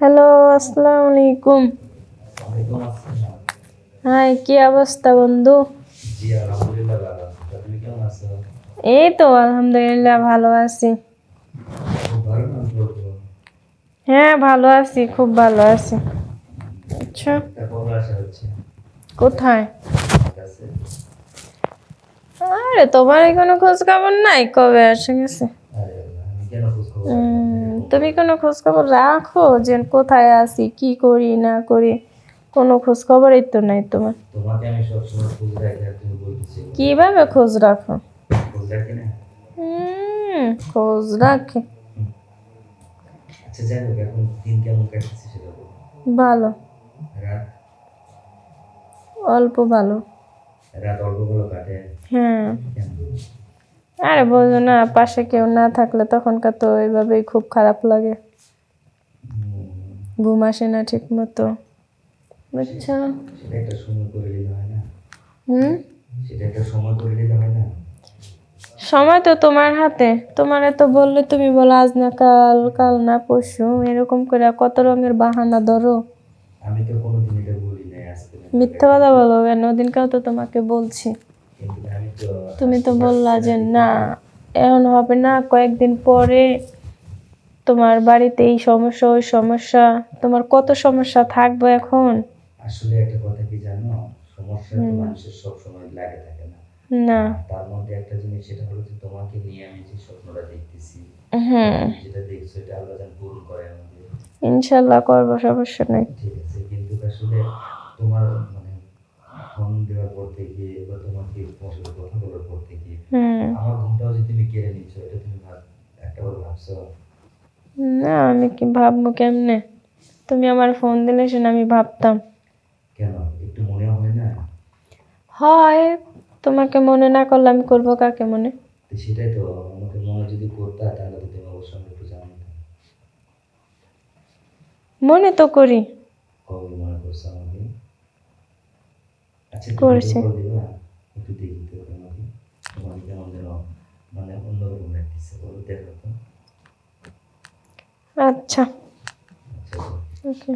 Hello আসসালামু আলাইকুম high কি অবস্থা বন্ধু? এই তো আলহামদুলিল্লাহ ভালো আছি। হ্যাঁ ভালো আছি খুব ভালো আছি। আচ্ছা। কোথায়? আরে তোমার কোনো খোঁজ খবর নাই? কবে আসে গেছে? তুমি কোনো খোঁজখবর রাখো যে কোথায় আছি কি করি না করি? কোনো খোঁজ খবরই তো নাই তোমার। তোমাকে আমি সবসময় খোঁজ রাখি আর তুমি বলতেছি কীভাবে খোঁজ রাখো? খোঁজ রাখি না? হুম খোঁজ রাখে। আচ্ছা যাই হোক এখন দিন কেমন কাটতেছে সেটা বলো। ভালো। রাত? অল্প ভালো। রাত অল্প ভালো কাটে। হ্যাঁ। আরে বোঝো না পাশে কেউ না থাকলে তখনকার তো এইভাবেই খুব খারাপ লাগে। ঘুম আসে না ঠিক মতো বুঝছ সময় হুম? তো তোমার হাতে। তোমারে তো বললে তুমি বলো আজ না কাল কাল না পরশু। এরকম করে কত রঙের বাহানা ধরো। আমি তো কোনোদিন এটা বলি না। মিথ্যা কথা বলো কেন ওদিনকাও তো তোমাকে বলছি। তুমি তো বললা যে না এখন হবে না। কয়েকদিন পরে তোমার বাড়িতে এই সমস্যা ওই সমস্যা তোমার কত সমস্যা থাকবে এখন? আসলে একটা কথা কি জানো? সমস্যা তো মানুষের সব সময় লাগে থাকে না? না। তার মধ্যে একটা জিনিস সেটা হলো যে তোমাকে নিয়ে আমি যে স্বপ্নটা দেখতেছি তুমি যেটা দেখছ এটা আল্লাহ যেন পূরণ করে আমাকে ইনশাল্লাহ করব সমস্যা নেই। ঠিক আছে কিন্তু আসলে তোমার মানে দেওয়ার পর থেকে বা তোমাকে তোমার সাথে কথা বলার পর থেকে হুম। আমার ঘুমটাও যে তুমি কেড়ে নিচ্ছ এটা তুমি ভাব একটাবার ভাবছ? না আমি কি ভাববো কেমনে? তুমি আমার ফোন দিলে শুনে আমি ভাবতাম। কেন? একটু মনে হয় না? হয় তোমাকে মনে না করলে আমি করব কাকে মনে? সেটাই তো আমাকে মনে যদি করতা তাহলে তো তুমি অবশ্যই আমাকে একটু জানাইতা মনে তো করি। কবে মনে করছ করছি। একটু দেখি তো তোমাকে কেমন যেন মানে অন্যরকম লাগতেছে বলো দেখো তো। আচ্ছা। আচ্ছা ওকে।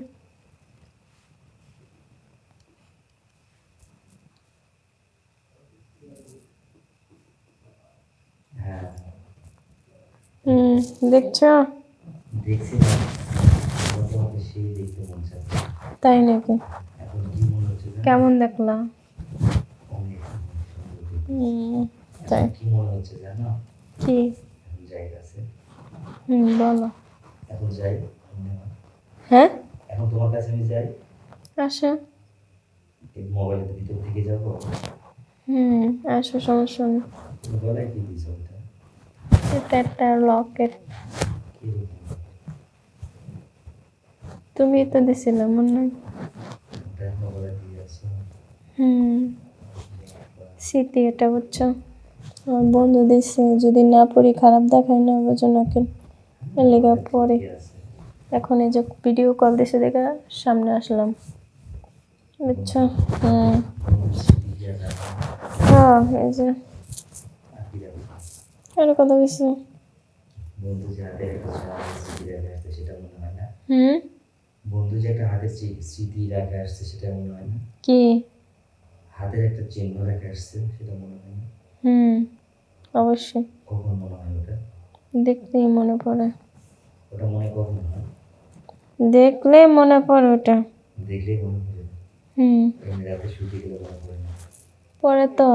হ্যাঁ। হুম দেখছ? দেখছি না। সেই দেখতে মন চাচ্ছে তাই নাকি? এখন কি? কেমন দেখলা? তাই। কি মনে হুম বলো। এখন যাই। ধন্যবাদ। হ্যাঁ? এখন তোমার কাছে আমি যাই। আসো। মোবাইলের ভিতর থেকে যাব। হুম আসো সমস্যা নেই তুমি গলায় কি দিছো ওটা? এটা একটা লকেট তুমি তো দিছিলে মনে হয় ওটা এখন গলায় দিয়ে আছো হুম স্মৃতি এটা বুঝছ? আমার বন্ধু দিচ্ছে যদি না পড়ি খারাপ দেখায় না বোঝো না কেন? লেগে পরে এখন এই যে ভিডিও কল দিছে দেখে সামনে আসলাম। বুঝছ? হুম। আছে হ্যাঁ এই যে। আর কি কথা কিছু? হয় হুম? বন্ধু যে একটা হাতে স্মৃতি রেখে আসছে সেটা মনে হয় না? কি? হাতের একটা চিহ্ন রেখে আসছে সেটা মনে হয় না। হুম অবশ্যই। কখন মনে হয় ওটা? দেখলেই মনে পড়ে। ওটা মনে কখন হয়? দেখলে মনে পড়ে ওটা। দেখলেই মনে পড়ে? হুম। রাতে শুতে গেলে মনে পড়ে না? পরে তো।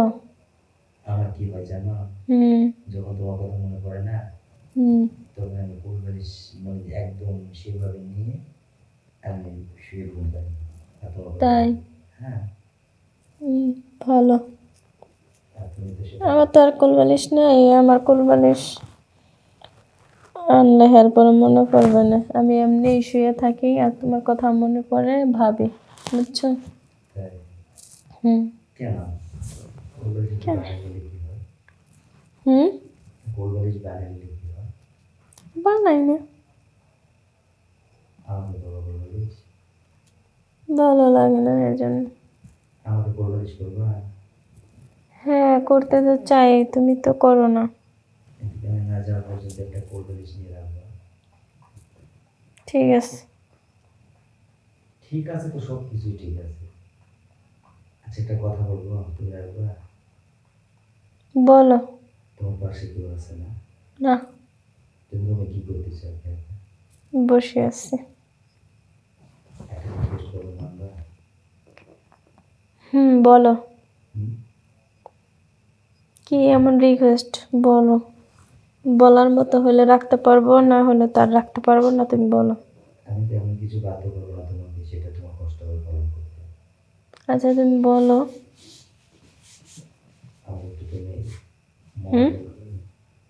আমার কি হয় জানো? হুম। যখন তোমার কথা মনে পড়ে না হুম। তখন আমি মানে একদম সেভাবে নিয়ে আমি শুয়ে ঘুম পাই তাই? হ্যাঁ। ভালো। আমার তো আর কোলবালিশ নেই আমার কোলবালিশ আনলে হের পরে মনে পড়বে না। আমি এমনি শুয়ে থাকি আর তোমার কথা মনে পড়ে ভাবি বুঝছ? হুম। হুম? বানাই না। ভালো লাগে না এর জন্য। করবা? হ্যাঁ করতে তো চাই তুমি তো করো না। কিন্তু না যাওয়া পর্যন্ত একটা কোলবালিশ নিয়ে রাখব। ঠিক আছে। ঠিক আছে তো সব কিছুই ঠিক আছে। আচ্ছা একটা কথা বলব তুমি একবার বলো। তোমার পাশে কেউ আছে না? না। তুমি কি একা একা? বসে আছি একটা রিকোয়েস্ট করব আমরা হুম বলো? কি এমন রিকোয়েস্ট বলো। বলার মতো হলে রাখতে পারব না হলে তার রাখতে পারব না তুমি বলো। আমি তো কিছু বাধ্য করব না তোমাকে সেটা তোমার কষ্ট হবে পালন করতে। আচ্ছা তুমি বলো। আমার একটু তুমি হুম? মোবাইল-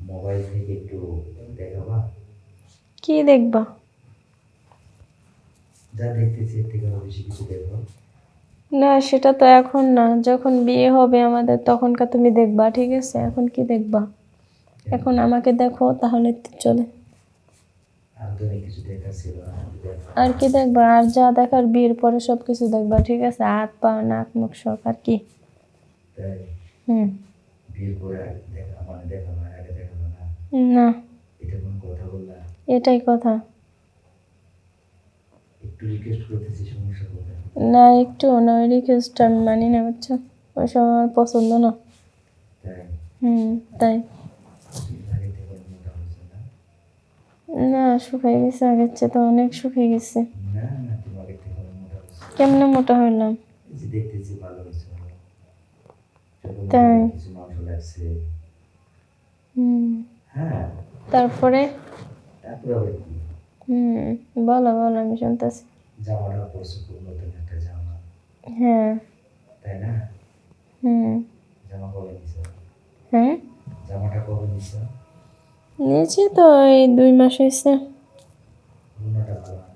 মোবাইল থেকে একটু দেখাবা। কি দেখবা? যা দেখতেছি এর থেকে আরও বেশি কিছু দেখো না, সেটা তো এখন না। যখন বিয়ে হবে আমাদের, তখনকার তুমি দেখবা, ঠিক আছে? এখন কি দেখবা? এখন আমাকে দেখো, তাহলে চলে। আর কি দেখবা? আর যা দেখার বিয়ের পরে সব কিছু দেখবা, ঠিক আছে? হাত পা, নাক, মুখ সব, আর কি? হুম। না। এটাই কথা। একটু রিকোয়েস্ট করতেছি সমস্যা না একটু না ওই রিকোয়েস্ট আমি মানি না বুঝছ? ওইসব আমার পছন্দ না। হুম তাই। না শুকিয়ে গেছে আগের চেয়ে তো অনেক শুকিয়ে গেছে। কেমনে মোটা হইলাম? তাই? হুম। হ্যাঁ। তারপরে? হুম বলো বলো আমি শুনতেছি। জামাটা জামা হ্যাঁ। তাই না? হুম। জামা কবে নিছো? হ্যাঁ? জামাটা কবে নিছো? নিয়েছি তো এই দুই মাস হয়েছে। রুনাটা ভালো হয়?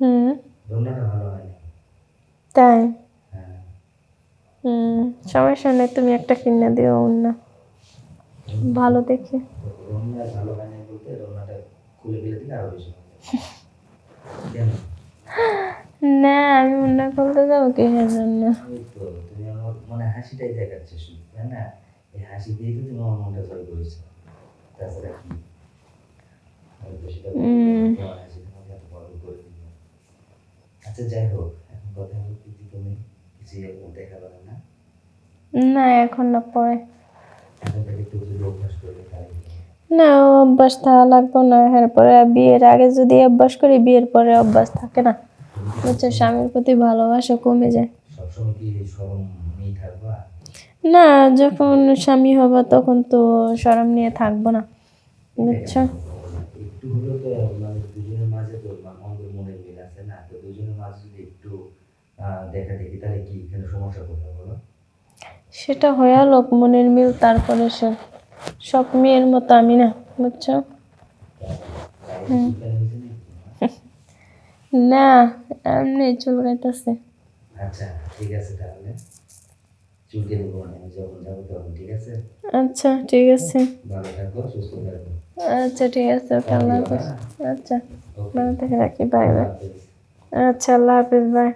হুম। ভালো তাই? হ্যাঁ। হুম সমস্যা নেই তুমি একটা কিনে দিও অন্য ভালো দেখে। ভালো খুলে ফেলে দিলে আরও বেশি না আমি অন্য খুলতে যাব কিসের জন্য? তুমি আমার মানে হাসিটাই দেখাচ্ছে শুধু তাই না? এই হাসি দিয়ে তো তুমি আমার মনটা জয় করেছ। তাছাড়া কি? আচ্ছা যাই হোক এখন কথা হলো কি তুমি কিছু এরকম দেখাবে না না? না এখন না পরে? না অভ্যাস থাকা লাগবে না এরপরে বিয়ের আগে যদি অভ্যাস করি বিয়ের পরে অভ্যাস থাকে না। বুঝছ স্বামীর প্রতি ভালোবাসা কমে যায়। না যখন স্বামী হবা তখন তো সরম নিয়ে থাকব না বুঝছ? একটু হলেও তো মানে দুজনের মাঝে তো আমাদের মনের মিল আছে না? তো দুজনের মাঝে যদি একটু দেখা দেখি তাহলে কি এখানে সমস্যা কোথায় বলো? সেটা হয়ে লোক মনের মিল তারপরে সে সব মেয়ের মতো আমি না বুঝছ? হুম। না। এমনি চুল কাটতেছে আচ্ছা ঠিক আছে তাহলে। চুল কেটে মানে আমি যখন যাব তখন ঠিক আছে? আচ্ছা ঠিক আছে। ভালো থাকো সুস্থ থাকো। আচ্ছা ঠিক আছে ওকে আল্লাহ হাফিজ। আচ্ছা ভালো থেকে রাখি বাই বাই। আচ্ছা আল্লাহ হাফিজ বাই।